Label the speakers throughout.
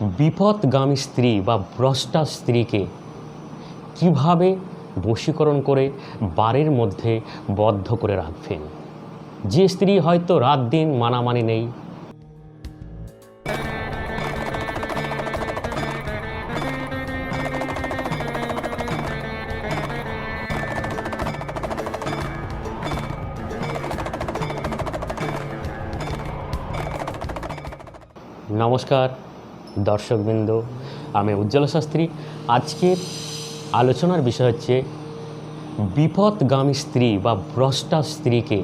Speaker 1: বিপদগামী স্ত্রী বা ভ্রষ্টা স্ত্রীকে কীভাবে বশীকরণ করে বাড়ির মধ্যে বদ্ধ করে রাখবেন? যে স্ত্রী হয়তো রাত দিন মানামানি নেই। নমস্কার। দর্শকবৃন্দ, আমি উজ্জ্বল শাস্ত্রী। আজকের আলোচনার বিষয় হচ্ছে বিপদগামী স্ত্রী বা ভ্রষ্টা স্ত্রীকে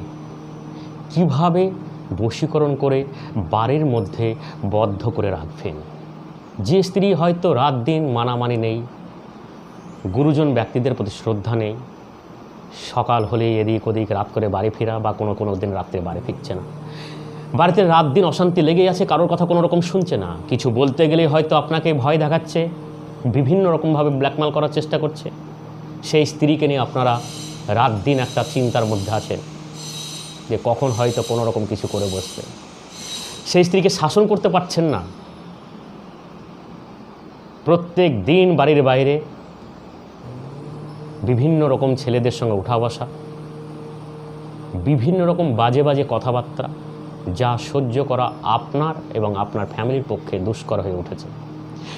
Speaker 1: কীভাবে বশীকরণ করে বাড়ির মধ্যে বদ্ধ করে রাখবেন? যে স্ত্রী হয়তো রাত দিন মানামানি নেই, গুরুজন ব্যক্তিদের প্রতি শ্রদ্ধা নেই, সকাল হলেই এদিক ওদিক রাত করে বাড়ি ফেরা বা কোনো কোনো দিন রাত্রে বাড়ি ফিরছে না। বাড়িতে রাত দিন অশান্তি লেগেই আছে, কারোর কথা কোনো রকম শুনছে না। কিছু বলতে গেলে হয়তো আপনাকে ভয় দেখাচ্ছে, বিভিন্ন রকমভাবে ব্ল্যাকমেল করার চেষ্টা করছে। সেই স্ত্রীকে নিয়ে আপনারা রাত দিন একটা চিন্তার মধ্যে আছেন যে কখন হয়তো কোনো রকম কিছু করে বসবে। সেই স্ত্রীকে শাসন করতে পারছেন না। প্রত্যেক দিন বাড়ির বাইরে বিভিন্ন রকম ছেলেদের সঙ্গে উঠা বসা, বিভিন্ন রকম বাজে বাজে কথাবার্তা যা সহ্য করা আপনার এবং আপনার ফ্যামিলির পক্ষে দুষ্কর হয়ে উঠেছে।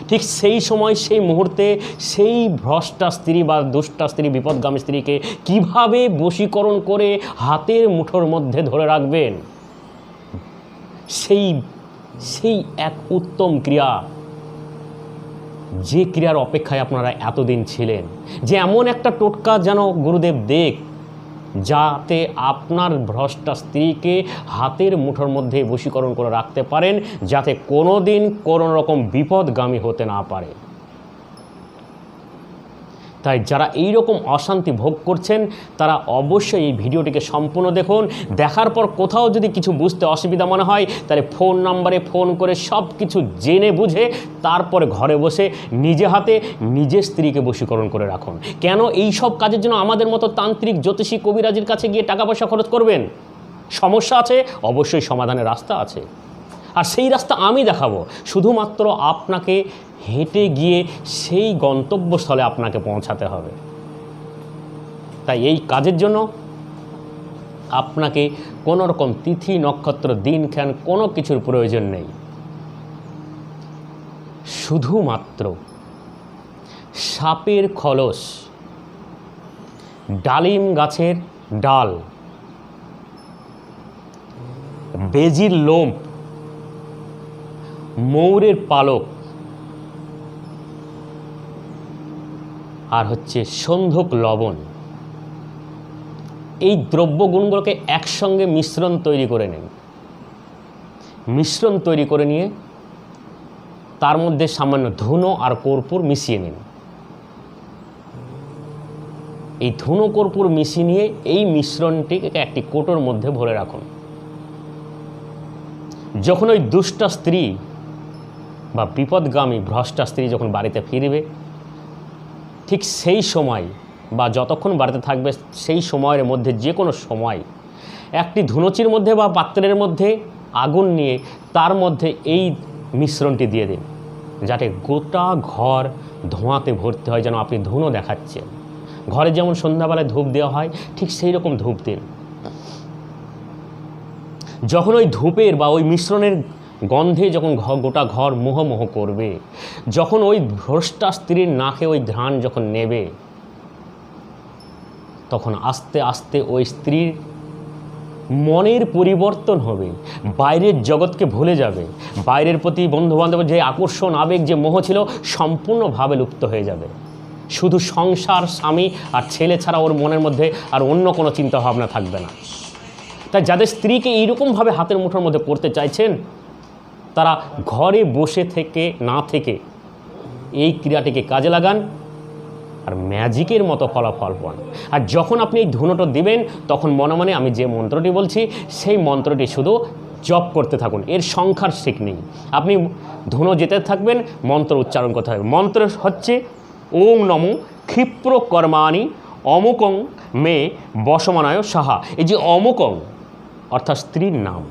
Speaker 1: ঠিক সেই সময়, সেই মুহূর্তে সেই ভ্রষ্টা স্ত্রী বা দুষ্টা স্ত্রী, বিপদগামী স্ত্রীকে কীভাবে বশীকরণ করে হাতের মুঠোর মধ্যে ধরে রাখবেন? সেই সেই এক উত্তম ক্রিয়া। যে ক্রিয়ার অপেক্ষায় আপনারা এতদিন ছিলেন, যে এমন একটা টোটকা যেন গুরুদেব দেখ যাতে আপনার ভ্রষ্টা স্ত্রীকে হাতের মুঠোর মধ্যে বশীকরণ করে রাখতে পারেন, যাতে কোনো দিন কোনো রকম বিপদগামী হতে না পারে। তাই যারা এই রকম অশান্তি ভোগ করছেন, তারা অবশ্যই এই ভিডিওটিকে সম্পূর্ণ দেখুন। দেখার পর কোথাও যদি কিছু বুঝতে অসুবিধা মনে হয়, তাহলে ফোন নাম্বারে ফোন করে সব কিছু জেনে বুঝে, তারপরে ঘরে বসে নিজে হাতে নিজের স্ত্রীকে বশীকরণ করে রাখুন। কেন এই সব কাজের জন্য আমাদের মতো তান্ত্রিক, জ্যোতিষী, কবিরাজির কাছে গিয়ে টাকা পয়সা খরচ করবেন? সমস্যা আছে? অবশ্যই সমাধানের রাস্তা আছে। আর সেই রাস্তা আমি দেখাবো। শুধুমাত্র আপনাকে হেঁটে গিয়ে সেই গন্তব্যস্থলে আপনাকে পৌঁছাতে হবে। তাই এই কাজের জন্য আপনাকে কোনো রকম তিথি, নক্ষত্র দিন দিনক্ষণ কোনো কিছুর প্রয়োজন নেই। শুধুমাত্র সাপের খলস, ডালিম গাছের ডাল, বেজির লোম ময়ূরের পালক। আর হচ্ছে সন্ধক লবণ। এই দ্রব্যগুণগুলোকে একসঙ্গে মিশ্রণ তৈরি করে নিন। মিশ্রণ তৈরি করে নিয়ে তার মধ্যে সামান্য ধুনো আর কর্পূর মিশিয়ে নিন। এই ধুনো কর্পূর মিশিয়ে নিয়ে এই মিশ্রণটিকে একটি কোটোর মধ্যে ভরে রাখুন। যখন ওই দুষ্টা স্ত্রী বা বিপদগামী ভ্রষ্টা স্ত্রী যখন বাড়িতে ফিরবে, ঠিক সেই সময় বা যতক্ষণ বাড়িতে থাকবে, সেই সময়ের মধ্যে, যে কোনো সময়, একটি ধুনুচির মধ্যে বা পাত্রের মধ্যে আগুন নিয়ে তার মধ্যে এই মিশ্রণটি দিয়ে দিন, যাতে গোটা ঘর ধোঁয়াতে ভর্তি হয়, যেন আপনি ধুনো দেখাচ্ছেন। ঘরে যেমন সন্ধ্যাবেলায় ধূপ দেওয়া হয়, ঠিক সেই রকম ধূপ দিন। যখন ওই ধূপের বা ওই মিশ্রণের গন্ধে যখন গোটা ঘর মোহমোহ করবে, যখন ওই ভ্রষ্টা স্ত্রীর নাকে ওই ঘ্রাণ যখন নেবে, তখন আস্তে আস্তে ওই স্ত্রীর মনের পরিবর্তন হবে, বাইরের জগৎকে ভুলে যাবে, বাইরের প্রতি বন্ধুবান্ধবের যে আকর্ষণ, আবেগ, যে মোহ ছিল, সম্পূর্ণভাবে লুপ্ত হয়ে যাবে। শুধু সংসার, স্বামী আর ছেলে ছাড়া ওর মনের মধ্যে আর অন্য কোনো চিন্তা ভাবনা থাকবে না। তাই যাদের স্ত্রীকে এইরকমভাবে হাতের মুঠোর মধ্যে পড়তে চাইছেন তারা ঘরে বসে থেকে, না থেকে এই ক্রিয়াটিকে কাজে লাগান আর ম্যাজিকের মতো ফলাফল পান। আর যখন আপনি এই ধুনোটা দিবেন, তখন মনে মনে আমি যে মন্ত্রটি বলছি, সেই মন্ত্রটি শুধু জপ করতে থাকুন, এর সংখ্যার ঠিক নেই। আপনি ধুনো যেতে থাকবেন, মন্ত্র উচ্চারণ করতে থাকবেন। মন্ত্র হচ্ছে ওং নমো ক্ষিপ্র কর্মাণি অমুকং মে বসমানায় সাহা। এই যে অমুকং, অর্থাৎ স্ত্রীর নাম।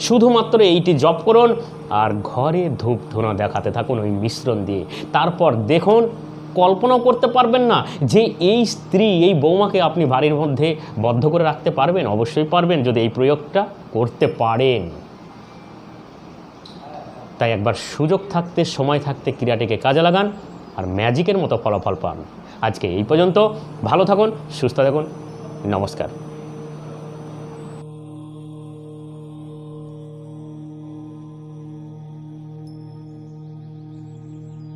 Speaker 1: শুধুমাত্র এইটি জপ করুন আর ঘরে ধূপ ধুনা দেখাতে থাকুন ওই মিশ্রণ দিয়ে। তারপর দেখুন, কল্পনাও করতে পারবেন না যে এই স্ত্রী, এই বৌমাকে আপনি বাড়ির মধ্যে বদ্ধ করে রাখতে পারবেন? অবশ্যই পারবেন যদি এই প্রয়োগটা করতে পারেন। তাই একবার সুযোগ থাকতে, সময় থাকতে ক্রিয়াটিকে কাজে লাগান আর ম্যাজিকের মতো ফলাফল পান। আজকে এই পর্যন্ত। ভালো থাকুন, সুস্থ থাকুন। নমস্কার।